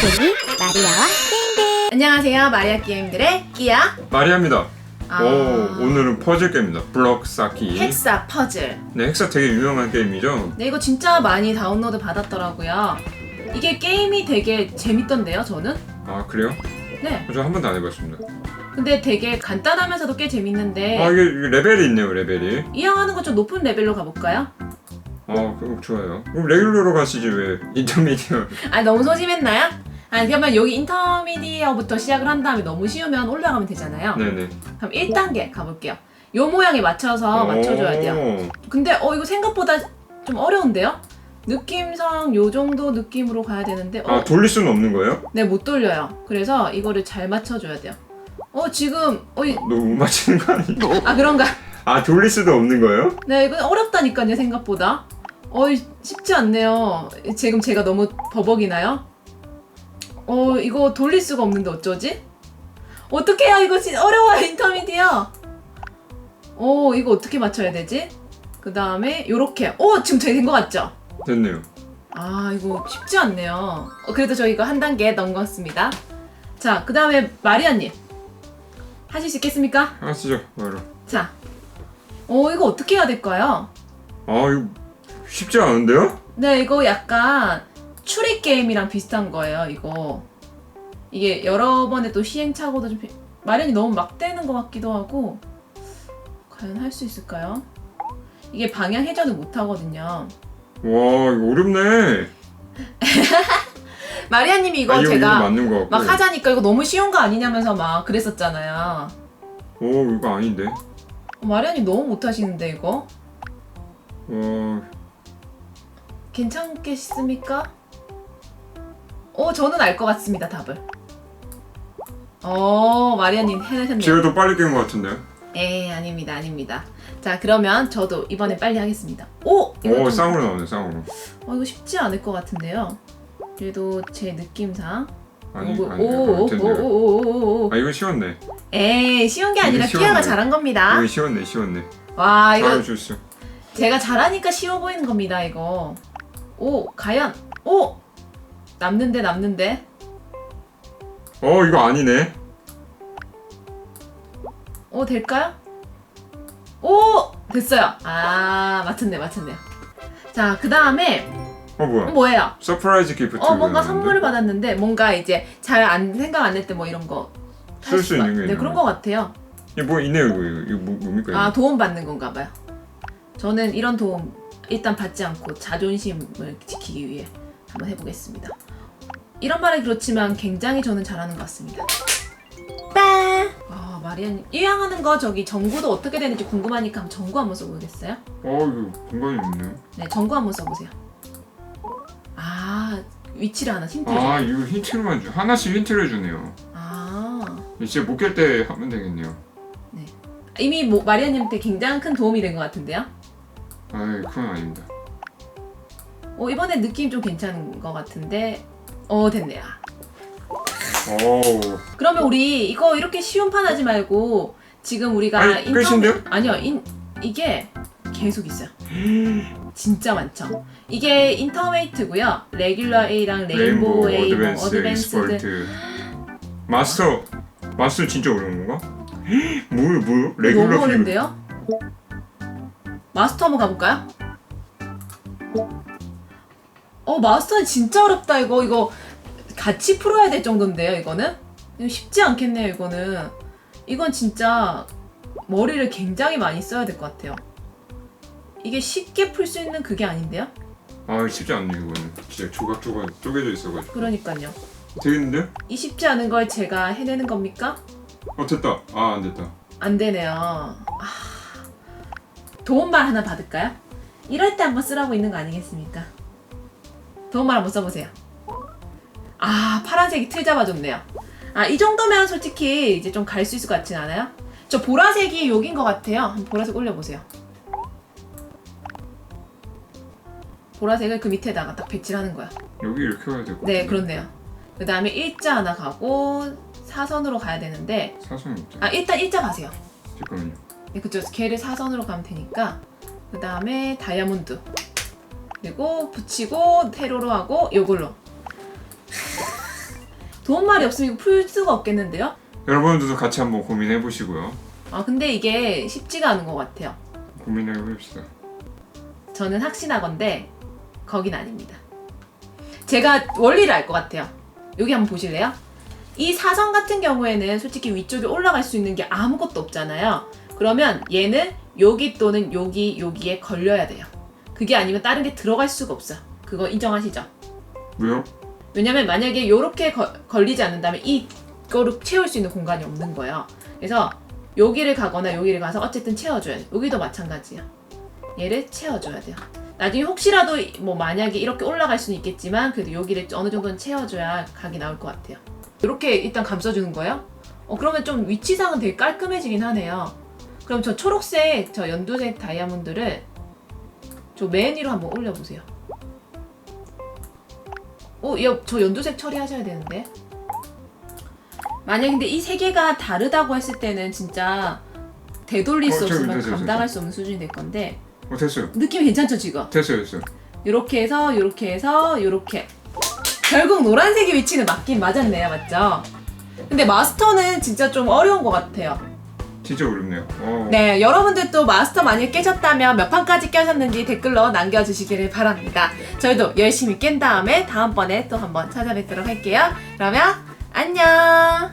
게임들이 마리아와 게임들 안녕하세요 마리아 게임들의 끼야 마리아입니다. 아. 오, 오늘은 퍼즐 게임입니다. 블럭 쌓기. 헥사 퍼즐 네, 헥사 되게 유명한 게임이죠. 네 이거 진짜 많이 다운로드 받았더라고요 이게 게임이 되게 재밌던데요 저는 아, 그래요? 네 저 한 번도 안 해봤습니다. 근데 되게 간단하면서도 꽤 재밌는데 아, 이게 레벨이 있네요, 레벨이. 이왕하는 거 좀 높은 레벨로 가볼까요? 아, 그럼 좋아요. 그럼 레귤러로 가시지 왜 인터미디어? 아 너무 소심했나요? 아니 그러면 여기 인터미디어부터 시작을 한 다음에 너무 쉬우면 올라가면 되잖아요 네네. 그럼 1단계 가볼게요 요 모양에 맞춰서 맞춰줘야 돼요 오. 근데 어 이거 생각보다 좀 어려운데요? 느낌상 요 정도 느낌으로 가야 되는데 어, 아, 돌릴 수는 없는 거예요? 네 못 돌려요. 그래서 이거를 잘 맞춰줘야 돼요. 어 지금 어 이 너무 못 맞히는 거 아니에요? 아 그런가? 아, 돌릴 수도 없는 거예요? 네 이건 어렵다니까요 생각보다. 어이 쉽지 않네요. 지금 제가 너무 버벅이나요? 어 이거 돌릴 수가 없는데 어쩌지? 어떻게 해요 이거 진짜 어려워요 인터미디어. 어 이거 어떻게 맞춰야 되지? 그 다음에 요렇게. 어 지금 되게 된것 같죠? 됐네요. 아 이거 쉽지 않네요. 어, 그래도 저 이거 한 단계 넘겼습니다. 자, 그 다음에 마리아님 하실 수 있겠습니까? 하시죠, 바로. 자, 어 이거 어떻게 해야 될까요? 아, 이거 쉽지 않은데요? 네, 이거 약간 추리 게임이랑 비슷한 거예요. 이거 이게 여러 번의 또 시행착오도 좀 비- 마련이 너무 막 되는 것 같기도 하고 과연 할 수 있을까요? 이게 방향 회전을 못 하거든요. 와, 이거 어렵네. 마리아님이 이거 아, 이거, 이거 제가 맞는 거 같고. 막 하자니까 이거 너무 쉬운 거 아니냐면서 막 그랬었잖아요. 오, 이거 아닌데. 어, 마리아님 너무 못하시는데 이거 와, 괜찮겠습니까? 어 저는 알 것 같습니다 답을. 어 마리아님 해내셨네요. 제가 더 빨리 깬 것 같은데요? 에 아닙니다 아닙니다. 자 그러면 저도 이번에 빨리 하겠습니다. 오 이거 오, 좀- 쌍으로 나오네, 쌍으로. 어 이거 쉽지 않을 것 같은데요. 그래도 제 느낌상 아니, 오, 아니, 오, 오, 될 오, 텐데요. 오, 오, 오, 오. 아, 이거 쉬웠네. 에이 쉬운 게 아니라 이거 키아가. 잘한 겁니다. 이거 쉬웠네, 쉬웠네. 와 이거 잘해주셨어. 제가 잘하니까 쉬워 보이는 겁니다, 이거. 오, 과연, 오! 남는데, 남는데. 어, 이거 아니네. 오, 될까요? 오! 됐어요. 아, 맞췄네, 맞췄네요. 자, 그 다음에, 어, 뭐야. 뭐예요? 서프라이즈 기프트. 어, 뭔가 선물을 받았는데, 뭔가 이제 잘 안, 생각 안날때뭐 이런 거. 쓸할수 있는 게 네, 있는 그런 거. 거 같아요. 이거 뭐 있네요, 이거. 이거, 이거 뭐, 뭡니까? 아, 이거? 도움 받는 건가 봐요. 저는 이런 도움 일단 받지 않고 자존심을 지키기 위해 한번 해보겠습니다. 이런 말은 그렇지만 굉장히 저는 잘하는 것 같습니다. 마리아님. 이왕하는 거 저기 전구도 어떻게 되는지 궁금하니까 한번 전구 한번 써보겠어요? 어, 이거 공간이 없네. 네, 전구 한번 써보세요. 아, 위치를 하나 힌트를 아, 아, 이거 힌트로만 주. 하나씩 힌트를 주네요. 아. 이제 못 깰 때 하면 되겠네요. 이미 뭐 마리아님한테 굉장히 큰 도움이 된 것 같은데요? 아이, 그건 아닙니다. 어, 이번에 느낌 좀 괜찮은 것 같은데 어, 됐네요. 오, 그러면 우리 이거 이렇게 쉬운 판 하지 말고 지금 우리가 아니, 끝인데요? 아니요 인, 이게 계속 있어요 진짜 많죠 이게 인터메이트고요 레귤러 A랑 레인보우 레인보우, A 뭐 어드밴스, 어드밴스드 익스퍼트. 마스터. 마스터 진짜 어려운 건가? 뭐요, 뭐요? 레귤러 너무 피규어. 어려운데요? 마스터 한번 가볼까요? 어 마스터는 진짜 어렵다 이거 이거 같이 풀어야 될 정도인데요 이거는 이거 쉽지 않겠네요 이거는 이건 진짜 머리를 굉장히 많이 써야 될 것 같아요 이게 쉽게 풀 수 있는 그게 아닌데요? 아, 쉽지 않네, 이거는. 진짜 조각조각 쪼개져 있어가지고. 그러니까요 되겠는데요? 이 쉽지 않은 걸 제가 해내는 겁니까? 어, 됐다. 아, 안 됐다. 안 되네요. 아, 도움말 하나 받을까요? 이럴 때 한번 쓰라고 있는 거 아니겠습니까? 도움말 한번 써보세요. 아, 파란색이 틀 잡아줬네요. 아, 이 정도면 솔직히 이제 좀 갈 수 있을 것 같진 않아요? 저 보라색이 여긴 것 같아요. 한번 보라색 올려보세요. 보라색을 그 밑에다가 딱 배치하는 거야. 여기 이렇게 가야 될것 같아. 네, 그렇네요. 그 다음에 일자 하나 가고 사선으로 가야 되는데 사선 없죠. 아 일단 일자 가세요. 잠깐만요. 네, 그쵸. 걔를 사선으로 가면 되니까. 그 다음에 다이아몬드. 그리고 붙이고 테로로 하고 요걸로. 도움말이 없으면 이거 풀 수가 없겠는데요? 여러분들도 같이 한번 고민해 보시고요. 아 근데 이게 쉽지가 않은 것 같아요. 고민해 봅시다. 저는 확신하건데 거긴 아닙니다. 제가 원리를 알 것 같아요. 여기 한번 보실래요? 이 사선 같은 경우에는 솔직히 위쪽에 올라갈 수 있는 게 아무것도 없잖아요. 그러면 얘는 여기 또는 여기 여기에 걸려야 돼요. 그게 아니면 다른 게 들어갈 수가 없어. 그거 인정하시죠? 왜요? 왜냐면 만약에 이렇게 걸리지 않는다면 이거를 채울 수 있는 공간이 없는 거예요. 그래서 여기를 가거나 여기를 가서 어쨌든 채워줘야 돼. 여기도 마찬가지야. 얘를 채워줘야 돼요. 나중에 혹시라도 뭐 만약에 이렇게 올라갈 수는 있겠지만 그래도 여기를 어느 정도는 채워줘야 각이 나올 것 같아요. 이렇게 일단 감싸주는 거예요. 어 그러면 좀 위치상은 되게 깔끔해지긴 하네요. 그럼 저 초록색 저 연두색 다이아몬드를 저 맨 위로 한번 올려보세요. 어, 야, 저 연두색 처리하셔야 되는데. 만약 근데 이 세 개가 다르다고 했을 때는 진짜 되돌릴 어, 수 저기, 없으면 됐어요, 감당할 수 없는 수준이 될 건데 어 됐어요. 느낌이 괜찮죠 지금? 됐어요, 됐어요. 이렇게 해서 이렇게 해서 이렇게 결국 노란색의 위치는 맞긴 맞았네요 맞죠? 근데 마스터는 진짜 좀 어려운 것 같아요 진짜 어렵네요. 어. 네 여러분들도 마스터 많이 깨셨다면 몇 판까지 깨셨는지 댓글로 남겨주시기를 바랍니다 저희도 열심히 깬 다음에 다음번에 또 한번 찾아뵙도록 할게요 그러면 안녕